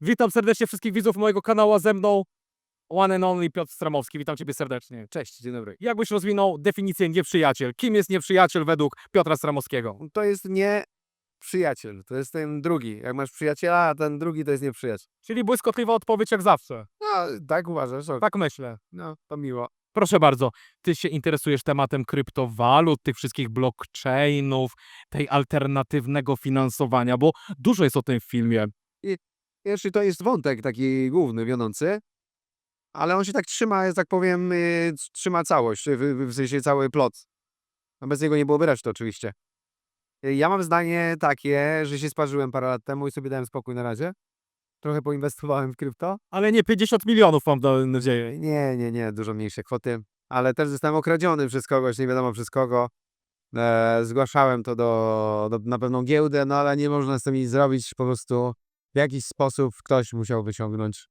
Witam serdecznie wszystkich widzów mojego kanału, a ze mną one and only Piotr Stramowski. Witam Ciebie serdecznie. Cześć, dzień dobry. Jakbyś rozwinął definicję nieprzyjaciel? Kim jest nieprzyjaciel według Piotra Stramowskiego? To jest nie przyjaciel, to jest ten drugi. Jak masz przyjaciela, a ten drugi to jest nieprzyjaciel. Czyli błyskotliwa odpowiedź jak zawsze. No, tak uważasz? O, Tak myślę. No, to miło. Proszę bardzo, ty się interesujesz tematem kryptowalut, tych wszystkich blockchainów, tej alternatywnego finansowania, bo dużo jest o tym w filmie. Jeszcze to jest wątek taki główny, wiodący, ale on się tak trzyma, że tak powiem, yy, trzyma całość, w, w, sensie cały plot. A bez niego nie byłoby reszty oczywiście. Yy, Ja mam zdanie takie, że się sparzyłem parę lat temu i sobie dałem spokój na razie. Trochę poinwestowałem w krypto. Ale nie 50 milionów mam nadzieję. Nie, nie, nie, dużo mniejsze kwoty, ale też zostałem okradziony przez kogoś, nie wiadomo przez kogo. E, zgłaszałem to do, do, na pewną giełdę, no ale nie można z tym nic zrobić, po prostu w jakiś sposób ktoś musiał wyciągnąć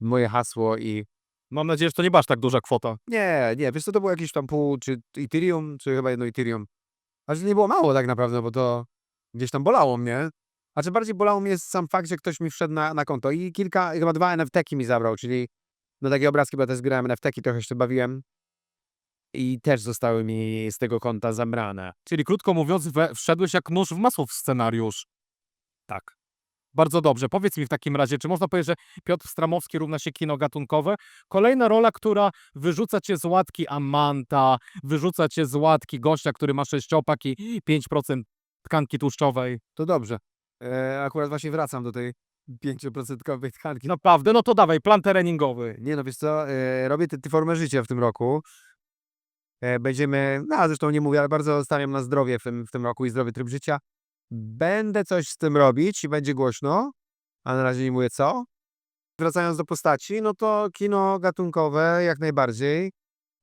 moje hasło i Mam nadzieję, że to nie masz tak duża kwota. nie, nie, wiesz co, to było jakieś tam pół, czy Ethereum, czy chyba jedno Ethereum. A że nie było mało tak naprawdę, bo to gdzieś tam bolało mnie. A czy bardziej bolało mnie sam fakt, że ktoś mi wszedł na, na konto i kilka, chyba dwa NFT-ki mi zabrał, czyli no takie obrazki, bo ja też zbierałem NFT-ki, trochę się bawiłem. I też zostały mi z tego konta zabrane. Czyli krótko mówiąc, we, wszedłeś jak nóż w masło w scenariusz. Tak. Bardzo dobrze. Powiedz mi w takim razie, czy można powiedzieć, że Piotr Stramowski równa się kino gatunkowe? Kolejna rola, która wyrzuca cię z łatki Amanta, wyrzuca cię z łatki gościa, który ma sześciopak i 5% tkanki tłuszczowej. To dobrze. E, akurat właśnie wracam do tej 5% tkanki. Naprawdę? No to dawaj, plan treningowy. nie no, wiesz co, e, robię tę tę formę życia w tym roku. E, będziemy, no zresztą nie mówię, ale bardzo stawiam na zdrowie w tym, w tym roku i zdrowy tryb życia. Będę coś z tym robić i będzie głośno, a na razie nie mówię co. Wracając do postaci, no to kino gatunkowe jak najbardziej.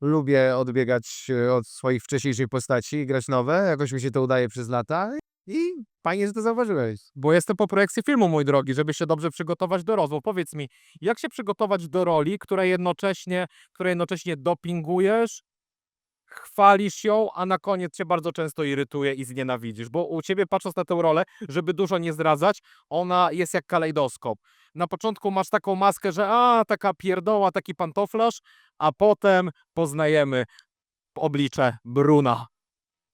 Lubię odbiegać e, od swoich wcześniejszych postaci i grać nowe. Jakoś mi się to udaje przez lata i fajnie, że to zauważyłeś. Bo jestem po projekcji filmu, mój drogi, żeby się dobrze przygotować do rozmów. Powiedz mi, jak się przygotować do roli, która jednocześnie, której jednocześnie dopingujesz, chwalisz ją, a na koniec cię bardzo często irytuje i znienawidzisz? Bo u ciebie, patrząc na tę rolę, żeby dużo nie zdradzać, ona jest jak kalejdoskop. Na początku masz taką maskę, że a, taka pierdoła, taki pantoflarz, a potem poznajemy oblicze Bruna.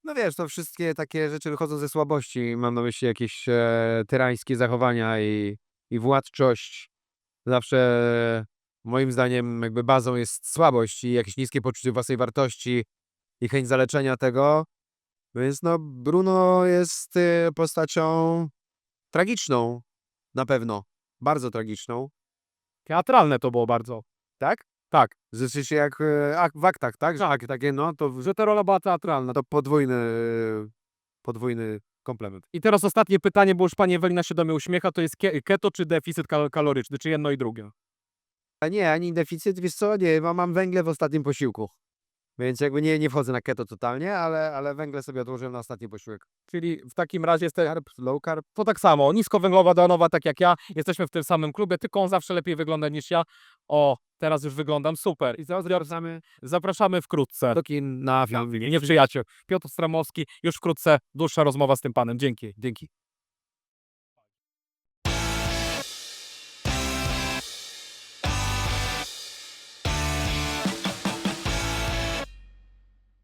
No wiesz, to wszystkie takie rzeczy wychodzą ze słabości. Mam na myśli jakieś e, tyrańskie zachowania i, i władczość. Zawsze moim zdaniem jakby bazą jest słabość i jakieś niskie poczucie własnej wartości i chęć zaleczenia tego. Więc no Bruno jest e, postacią tragiczną. Na pewno. Bardzo tragiczną. Teatralne to było bardzo. Tak? Tak. Zresztą się jak e, ak, w aktach, tak? Że Tak. takie no to, Że ta rola była teatralna. to podwójny, e, podwójny komplement. I teraz ostatnie pytanie, bo już pani Ewelina się do mnie uśmiecha, to jest keto czy deficyt kal- kaloryczny, czy jedno i drugie? A nie, ani deficyt, wiesz co, nie, mam, mam węgle w ostatnim posiłku. Więc jakby nie, nie wchodzę na keto totalnie, ale, ale węgle sobie odłożyłem na ostatni posiłek. Czyli w takim razie jest Carb, low carb. to tak samo, niskowęglowa danowa, tak jak ja, jesteśmy w tym samym klubie, tylko on zawsze lepiej wygląda niż ja. O, teraz już wyglądam super. I zaraz zapraszamy, zapraszamy wkrótce. Do kin na film. Nie przyjaciel. Piotr Stramowski, już wkrótce dłuższa rozmowa z tym panem. Dzięki. Dzięki.